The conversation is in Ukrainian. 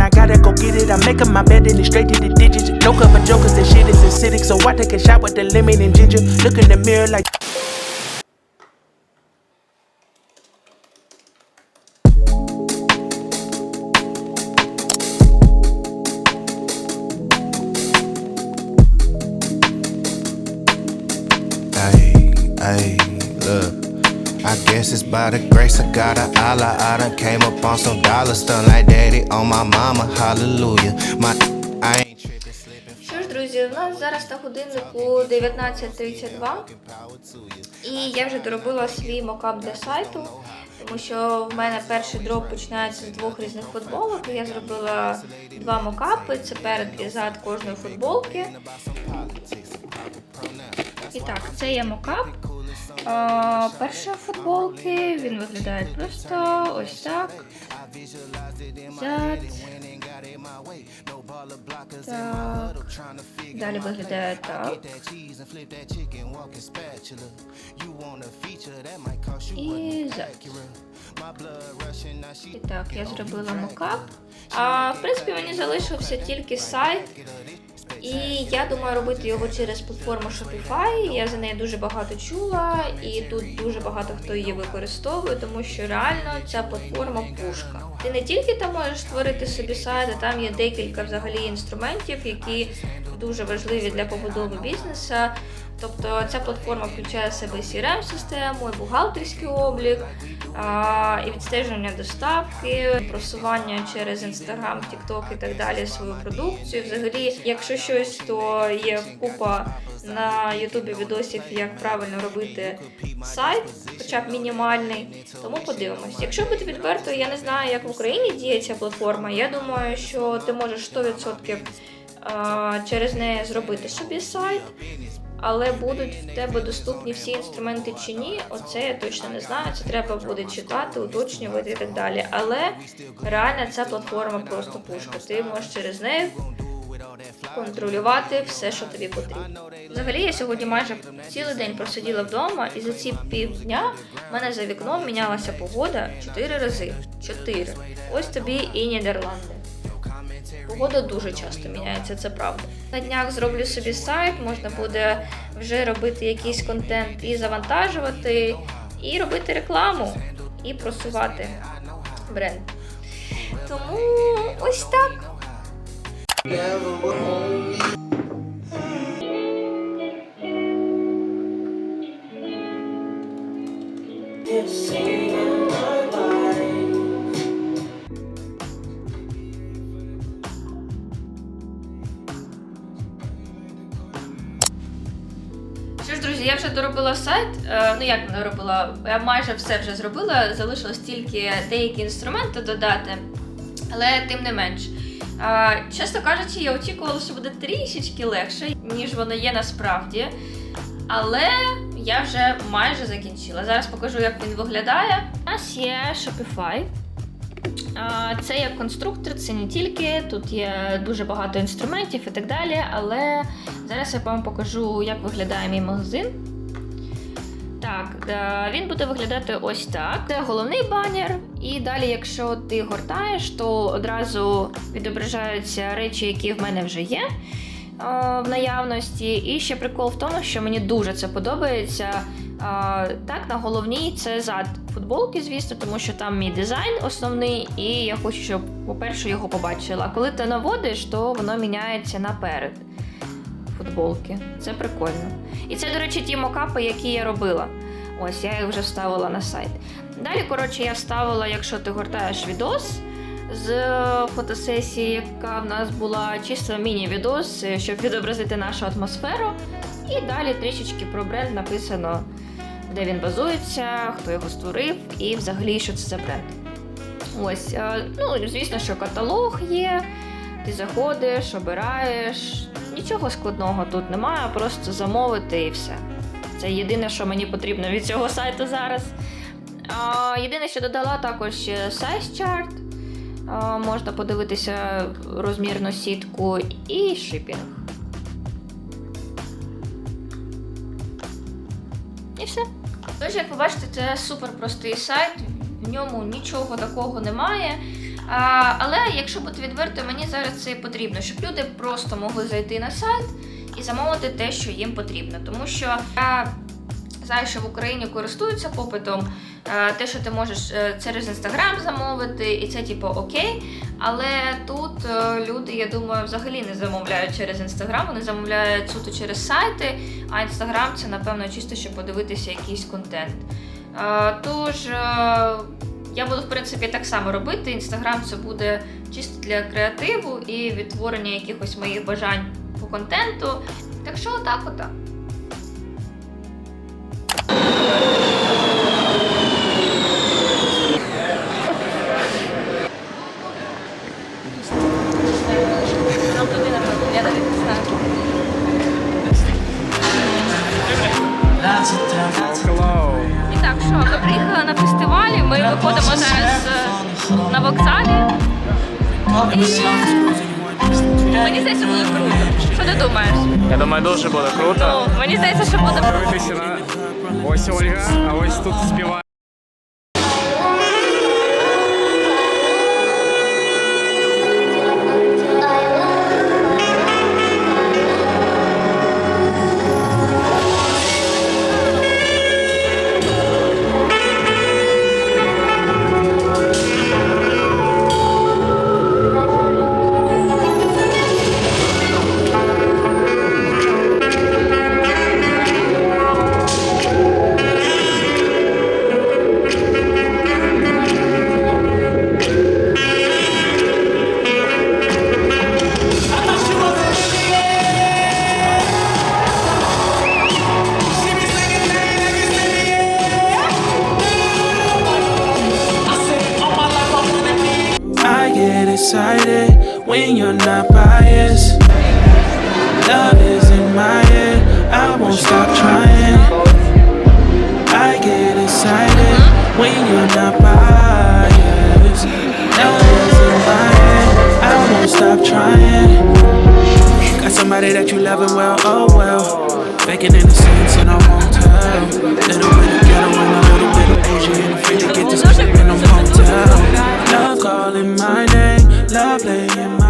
I gotta go get it. I'm making my bed and it's straight to the digits. No cover jokers, that shit is acidic. So I take a shot with the lemon and ginger. Look in the mirror like. I guess it's by the grace of God or Allah. I done came up on some dollars, stun like daddy on my mama. Hallelujah. My I ain't tripping, slipping. Що ж, друзі, у нас зараз на годиннику 19.32. І я вже доробила свій мокап для сайту, тому що в мене перший дроп починається з двох різних футболок. Я зробила два мокапи. Це перед і зад кожної футболки. І так, це є мокап. А, першої футболки він виглядає просто ось так. Так. Далі виглядає так. І так, я зробила мокап. А в принципі мені залишився тільки сайт. І я думаю робити його через платформу Shopify. Я за неї дуже багато чула, і тут дуже багато хто її використовує, тому що реально ця платформа пушка. Ти не тільки там можеш створити собі сайт, а там є декілька взагалі інструментів, які дуже важливі для побудови бізнесу. Тобто ця платформа включає в себе crm систему і бухгалтерський облік, і відстеження доставки, просування через Instagram, TikTok і так далі свою продукцію. Взагалі, якщо щось, то є купа на Ютубі відосів, як правильно робити сайт, хоча б мінімальний. Тому подивимось. Якщо бути відверто, я не знаю, як в Україні діє ця платформа. Я думаю, що ти можеш 100% а, через неї зробити собі сайт. Але будуть в тебе доступні всі інструменти чи ні, оце я точно не знаю. Це треба буде читати, уточнювати і так далі. Але реально ця платформа просто пушка. Ти можеш через неї контролювати все, що тобі потрібно. Взагалі, я сьогодні майже цілий день просиділа вдома, і за ці півдня в мене за вікном мінялася погода чотири рази. Чотири. Ось тобі і Нідерланди. Погода дуже часто міняється, це правда. На днях зроблю собі сайт, можна буде вже робити якийсь контент і завантажувати, і робити рекламу, і просувати бренд. Тому ось так. Друзі, я вже доробила сайт. Е, ну як не доробила, я майже все вже зробила. Залишилось тільки деякі інструменти додати, але тим не менш. Чесно кажучи, я очікувала, що буде трішечки легше, ніж воно є насправді. Але я вже майже закінчила. Зараз покажу, як він виглядає. У нас є Shopify. Це як конструктор, це не тільки, тут є дуже багато інструментів і так далі, але зараз я вам покажу, як виглядає мій магазин. Так, е, він буде виглядати ось так. Це головний банер, і далі, якщо ти гортаєш, то одразу відображаються речі, які в мене вже є е, в наявності. І ще прикол в тому, що мені дуже це подобається. Так, на головній це зад футболки, звісно, тому що там мій дизайн основний, і я хочу, щоб, по-перше, його побачила. А коли ти наводиш, то воно міняється наперед футболки. Це прикольно. І це, до речі, ті мокапи, які я робила. Ось, я їх вже вставила на сайт. Далі, коротше, я вставила, якщо ти гортаєш відос з фотосесії, яка в нас була чисто міні-відос, щоб відобразити нашу атмосферу. І далі трішечки про бренд написано, де він базується, хто його створив і взагалі, що це за бренд. Ось, е, ну, звісно, що каталог є. Ти заходиш, обираєш. Нічого складного тут немає, просто замовити і все. Це єдине, що мені потрібно від цього сайту зараз. Єдине, що додала також ще size chart. Можна подивитися розмірну сітку і шипінг. Тож, як ви бачите, це супер простий сайт, в ньому нічого такого немає. А, але якщо бути відверто, мені зараз це потрібно, щоб люди просто могли зайти на сайт і замовити те, що їм потрібно. Тому що я знаю, що в Україні користуються попитом. е, Те, що ти можеш е, через інстаграм замовити, і це типу окей. Але тут е, люди, я думаю, взагалі не замовляють через інстаграм, вони замовляють суто через сайти, а інстаграм це напевно чисто, щоб подивитися якийсь контент. Тож я буду в принципі так само робити. Інстаграм це буде чисто для креативу і відтворення якихось моїх бажань по контенту. Так що отак, отак. виходимо зараз е, на вокзалі. І мені здається, буде круто. Що ти думаєш? Я думаю, дуже буде круто. Ну, мені здається, що буде круто. Дивитися на ось Ольга, а ось тут співає. excited when you're not biased. Love is in my head, I won't stop trying. I get excited when you're not biased. Love is in my head, I won't stop trying. Got somebody that you loving well, oh well. Faking innocence and I won't tell. Little bit of ghetto and a little bit of bougie, and afraid to get this in a motel. Love calling my name lovely